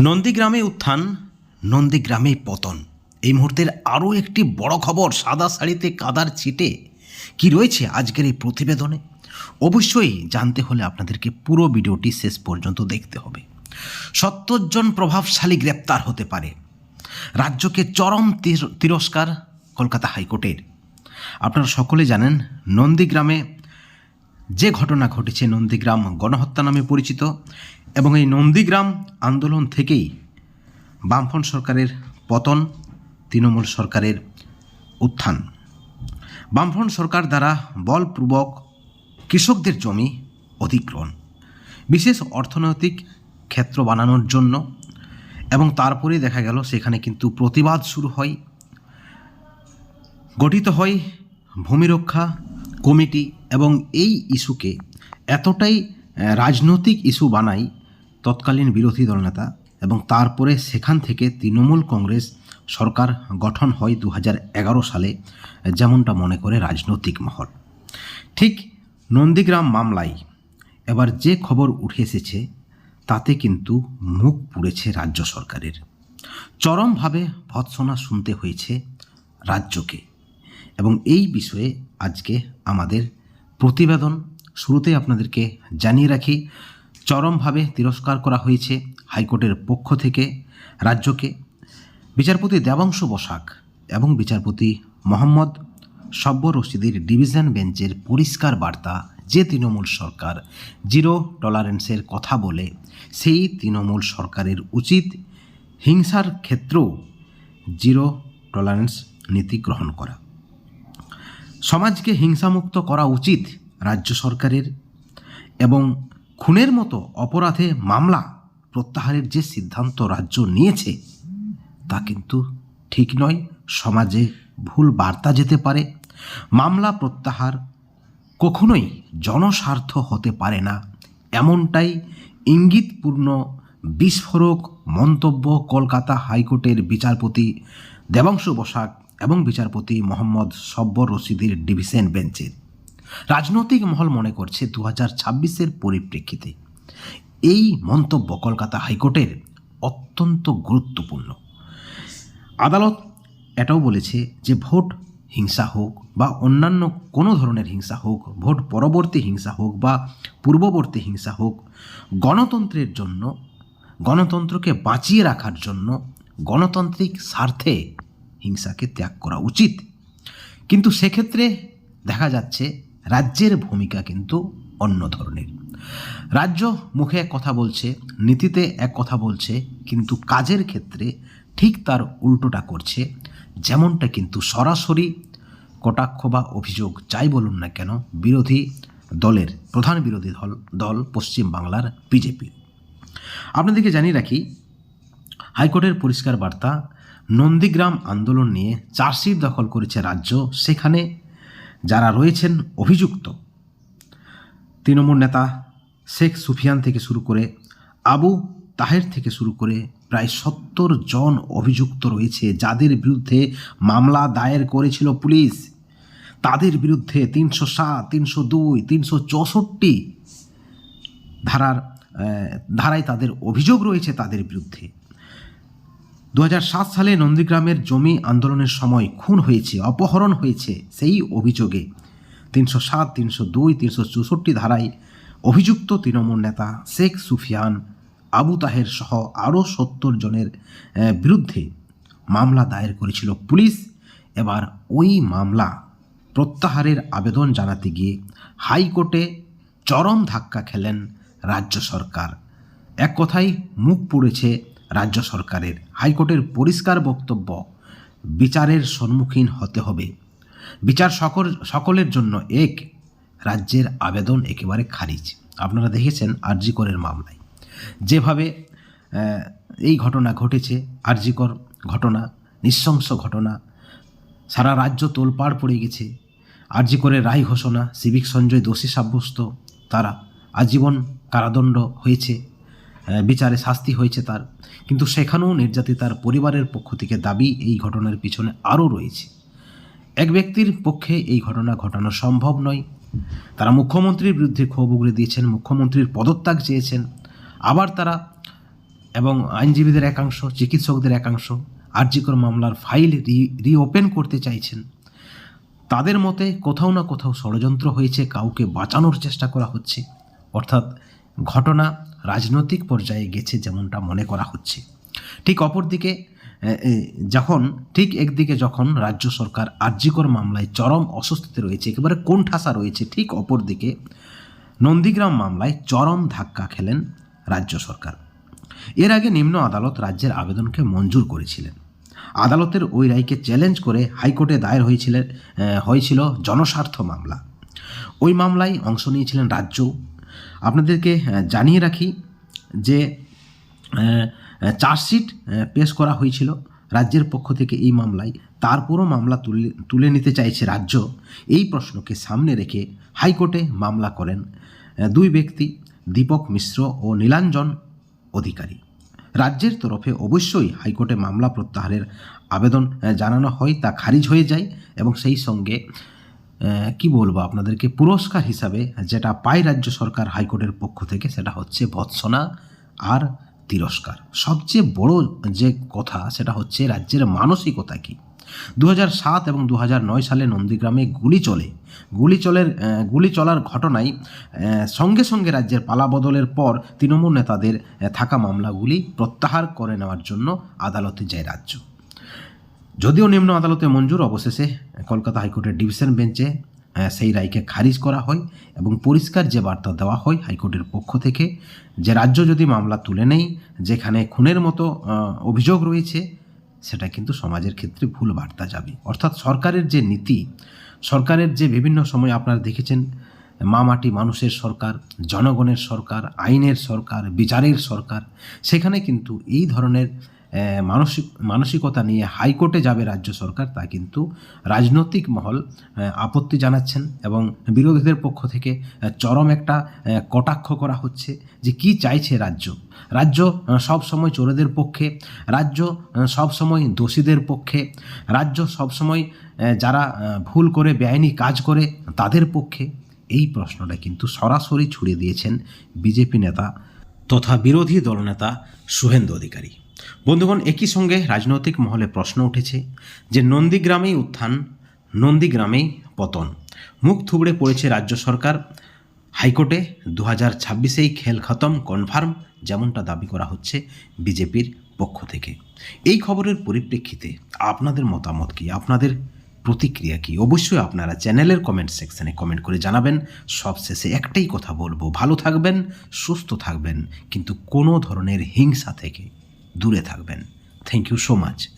নন্দীগ্রামে উত্থান নন্দীগ্রামে পতন। এই মুহূর্তের আরও একটি বড় খবর, সাদা শাড়িতে কাদার ছিটে। কি রয়েছে আজকের এই প্রতিবেদনে? অবশ্যই জানতে হলে আপনাদেরকে পুরো ভিডিওটি শেষ পর্যন্ত দেখতে হবে। সত্তর জন প্রভাবশালী গ্রেপ্তার হতে পারে। রাজ্যকে চরম তির- তিরস্কার কলকাতা হাইকোর্টের। আপনারা সকলে জানেন, নন্দীগ্রামে যে ঘটনা ঘটেছে নন্দীগ্রাম গণহত্যা নামে পরিচিত এবং এই নন্দীগ্রাম আন্দোলন থেকেই বামফ্রন্ট সরকারের পতন, তৃণমূল সরকারের উত্থান। বামফ্রন্ট সরকার দ্বারা বলপূর্বক কৃষকদের জমি অধিগ্রহণ, বিশেষ অর্থনৈতিক ক্ষেত্র বানানোর জন্য এবং তারপরে দেখা গেল সেখানে কিন্তু প্রতিবাদ শুরু হয়। গঠিত হয় ভূমিরক্ষা কমিটি এবং এই ইস্যুকে এতটাই রাজনৈতিক ইস্যু বানাই তৎকালীন বিরোধী দলনেতা এবং তারপরে সেখান থেকে তৃণমূল কংগ্রেস সরকার গঠন হয় দু হাজার এগারো সালে, যেমনটা মনে করে রাজনৈতিক মহল। ঠিক নন্দীগ্রাম মামলায় এবার যে খবর উঠে এসেছে তাতে কিন্তু মুখ পুড়েছে রাজ্য সরকারের। চরমভাবে ভৎসনা শুনতে হয়েছে রাজ্যকে এবং এই বিষয়ে আজকে আমাদের প্রতিবেদন শুরুতেই আপনাদেরকে জানিয়ে রাখি, চরমভাবে তিরস্কার করা হয়েছে হাইকোর্টের পক্ষ থেকে রাজ্যকে। বিচারপতি দেবাংশু বসাক এবং বিচারপতি মোহাম্মদ সব্য রশিদের ডিভিশন বেঞ্চের পরিষ্কার বার্তা যে তৃণমূল সরকার জিরো টলারেন্সের কথা বলে, সেই তৃণমূল সরকারের উচিত হিংসার ক্ষেত্রেও জিরো টলারেন্স নীতি গ্রহণ করা। সমাজকে হিংসামুক্ত করা উচিত রাজ্য সরকারের এবং খুনের মতো অপরাধে মামলা প্রত্যাহারের যে সিদ্ধান্ত রাজ্য নিয়েছে, তা কিন্তু ঠিক নয়। সমাজে ভুল বার্তা যেতে পারে। মামলা প্রত্যাহার কখনোই জনস্বার্থ হতে পারে না। এমনটাই ইঙ্গিতপূর্ণ বিস্ফোরক মন্তব্য কলকাতা হাইকোর্টের বিচারপতি দেবাংশু বসাক এবং বিচারপতি মোহাম্মদ সব্বর রশিদের ডিভিশন বেঞ্চের রাজনৈতিক মহল মনে করছে দু হাজার ছাব্বিশের পরিপ্রেক্ষিতে এই মন্তব্য কলকাতা হাইকোর্টের অত্যন্ত গুরুত্বপূর্ণ। আদালত এটাও বলেছে যে ভোট হিংসা হোক বা অন্যান্য কোনো ধরনের হিংসা হোক, ভোট পরবর্তী হিংসা হোক বা পূর্ববর্তী হিংসা হোক, গণতন্ত্রের জন্য, গণতন্ত্রকে বাঁচিয়ে রাখার জন্য গণতান্ত্রিক স্বার্থে হিংসাকে ত্যাগ করা উচিত। কিন্তু সেক্ষেত্রে দেখা যাচ্ছে রাজ্যের ভূমিকা কিন্তু অন্য ধরনের। রাজ্য মুখে এক কথা বলছে, নীতিতে এক কথা বলছে, কিন্তু কাজের ক্ষেত্রে ঠিক তার উল্টোটা করছে, যেমনটা কিন্তু সরাসরি কটাক্ষ বা অভিযোগ, যাই বলুন না কেন, বিরোধী দলের, প্রধান বিরোধী দল দল পশ্চিম বাংলার বিজেপি। আপনাদেরকে জানিয়ে রাখি, হাইকোর্টের পরিষ্কার বার্তা নন্দীগ্রাম আন্দোলন নিয়ে চার্জশিট দখল করেছে রাজ্য, সেখানে যারা রয়েছেন অভিযুক্ত। তৃণমূল নেতা শেখ সুফিয়ান থেকে শুরু করে আবু তাহের থেকে শুরু করে প্রায় সত্তর জন অভিযুক্ত রয়েছে, যাদের বিরুদ্ধে মামলা দায়ের করেছিল পুলিশ। তাদের বিরুদ্ধে তিনশো সাত, তিনশো দুই, তিনশো চৌষট্টি ধারার ধারায় তাদের অভিযোগ রয়েছে তাদের বিরুদ্ধে। দু হাজার সাত সালে নন্দীগ্রামের জমি আন্দোলনের সময় খুন হয়েছে, অপহরণ হয়েছে সেই অভিযোগে। তিনশো সাত, তিনশো দুই, তিনশো চৌষট্টি ধারায় অভিযুক্ত তৃণমূল নেতা শেখ সুফিয়ান, আবু তাহের সহ আরও সত্তর জনের বিরুদ্ধে মামলা দায়ের করেছিল পুলিশ। এবার ওই মামলা প্রত্যাহারের আবেদন জানাতে গিয়ে হাইকোর্টে চরম ধাক্কা খেলেন রাজ্য সরকার। এক কথায় মুখ পুড়েছে রাজ্য সরকারের হাইকোর্টের পরিষ্কার বক্তব্য বিচারের সম্মুখীন হতে হবে। বিচার সকল, সকলের জন্য এক, রাজ্যের আবেদন একেবারে খারিজ। আপনারা দেখেছেন আরজিকরের মামলায়। যেভাবে এই ঘটনা ঘটেছে আরজিকর ঘটনা, নৃশংস ঘটনা, সারা রাজ্য তোলপাড় পড়ে গেছে, আরজি করে রায় ঘোষণা, সিভিক সঞ্জয় দোষী সাব্যস্ত, তারা আজীবন কারাদণ্ড হয়েছে। বিচারে শাস্তি হয়েছে তার। কিন্তু সেখানেও নির্যাতিতার পরিবারের পক্ষ থেকে দাবি এই ঘটনার পিছনে আরও রয়েছে। এক ব্যক্তির পক্ষে এই ঘটনা ঘটানো সম্ভব নয়। তারা মুখ্যমন্ত্রীর বিরুদ্ধে ক্ষোভ উগড়ে দিয়েছেন, মুখ্যমন্ত্রীর পদত্যাগ চেয়েছেন। আবার তারা এবং আইনজীবীদের একাংশ, চিকিৎসকদের একাংশ আরজিকর মামলার ফাইল রি, রিওপেন করতে চাইছেন। তাদের মতে কোথাও না কোথাও ষড়যন্ত্র হয়েছে, কাউকে বাঁচানোর চেষ্টা করা হচ্ছে। অর্থাৎ ঘটনা রাজনৈতিক পর্যায়ে গেছে যেমনটা মনে করা হচ্ছে। ঠিক অপরদিকে যখন, ঠিক একদিকে যখন রাজ্য সরকার আর্যিকর মামলায় চরম অস্বস্তিতে রয়েছে, একেবারে কোণঠাসা রয়েছে, ঠিক অপরদিকে নন্দীগ্রাম মামলায় চরম ধাক্কা খেলেন রাজ্য সরকার। এর আগে নিম্ন আদালত রাজ্যের আবেদনকে মঞ্জুর করেছিলেন। আদালতের ওই রায়কে চ্যালেঞ্জ করে হাইকোর্টে দায়ের হয়েছিলেন হয়েছিল জনস্বার্থ মামলা। ওই মামলায় অংশ নিয়েছিলেন রাজ্য আপনাদেরকে জানিয়ে রাখি যে চার্জশিট পেশ করা হয়েছিল রাজ্যের পক্ষ থেকে এই মামলায়। তারপরও মামলা তুলে তুলে নিতে চাইছে রাজ্য। এই প্রশ্নকে সামনে রেখে হাইকোর্টে মামলা করেন দুই ব্যক্তি, দীপক মিশ্র ও নীলাঞ্জন অধিকারী। রাজ্যের তরফে অবশ্যই হাইকোর্টে মামলা প্রত্যাহারের আবেদন জানানো হয় তা খারিজ হয়ে যায় এবং সেই সঙ্গে কি বলব আপনাদেরকে? পুরস্কার হিসাবে যেটা পায় রাজ্য সরকার হাইকোর্টের পক্ষ থেকে সেটা হচ্ছে ভৎসনা আর তিরস্কার। সবচেয়ে বড় যে কথা সেটা হচ্ছে রাজ্যের মানসিকতা কি? দু সাত এবং দু নয় সালে নন্দীগ্রামে গুলি চলে। গুলি চলের গুলি চলার ঘটনায় সঙ্গে সঙ্গে রাজ্যের পালাবদলের পর তৃণমূল নেতাদের থাকা মামলাগুলি প্রত্যাহার করে নেওয়ার জন্য আদালতে যায় রাজ্য। যদিও নিম্ন আদালতে মঞ্জুর অবশেষে কলকাতা হাইকোর্টের ডিভিশন বেঞ্চে সেই রায়কে খারিজ করা হয় এবং পরিষ্কার যে বার্তা দেওয়া হয় হাইকোর্টের পক্ষ থেকে, যে রাজ্য যদি মামলা তুলে নেই, যেখানে খুনের মতো অভিযোগ রয়েছে, সেটা কিন্তু সমাজের ক্ষেত্রে ভুল বার্তা যাবে। অর্থাৎ সরকারের যে নীতি, সরকারের যে বিভিন্ন সময় আপনারা দেখেছেন, মা মাটি মানুষের সরকার, জনগণের সরকার, আইনের সরকার, বিচারের সরকার, সেখানে কিন্তু এই ধরনের মানসিক, মানসিকতা নিয়ে হাইকোর্টে যাবে রাজ্য সরকার, তা কিন্তু রাজনৈতিক মহল আপত্তি জানাচ্ছেন এবং বিরোধীদের পক্ষ থেকে চরম একটা কটাক্ষ করা হচ্ছে যে কি চাইছে রাজ্য। রাজ্য সব সময় চোরেদের পক্ষে, রাজ্য সব সময় দোষীদের পক্ষে, রাজ্য সব সময় যারা ভুল করে, বেআইনি কাজ করে, তাদের পক্ষে। এই প্রশ্নটা কিন্তু সরাসরি ছুড়ে দিয়েছেন বিজেপি নেতা তথা বিরোধী দলনেতা শুভেন্দু অধিকারী। বন্ধুগণ, একই সঙ্গে রাজনৈতিক মহলে প্রশ্ন উঠেছে যে নন্দীগ্রামেই উত্থান, নন্দীগ্রামেই পতন। মুখ থুবড়ে পড়েছে রাজ্য সরকার। হাইকোর্টে দু হাজার ছাব্বিশেই খেল খতম, কনফার্ম, যেমনটা দাবি করা হচ্ছে বিজেপির পক্ষ থেকে। এই খবরের পরিপ্রেক্ষিতে আপনাদের মতামত কি? আপনাদের প্রতিক্রিয়া কি? অবশ্যই আপনারা চ্যানেলের কমেন্ট সেকশনে কমেন্ট করে জানাবেন। সবশেষে একটাই কথা বলব, ভালো থাকবেন, সুস্থ থাকবেন, কিন্তু কোনো ধরনের হিংসা থেকে দূরে থাকবেন। Thank you so much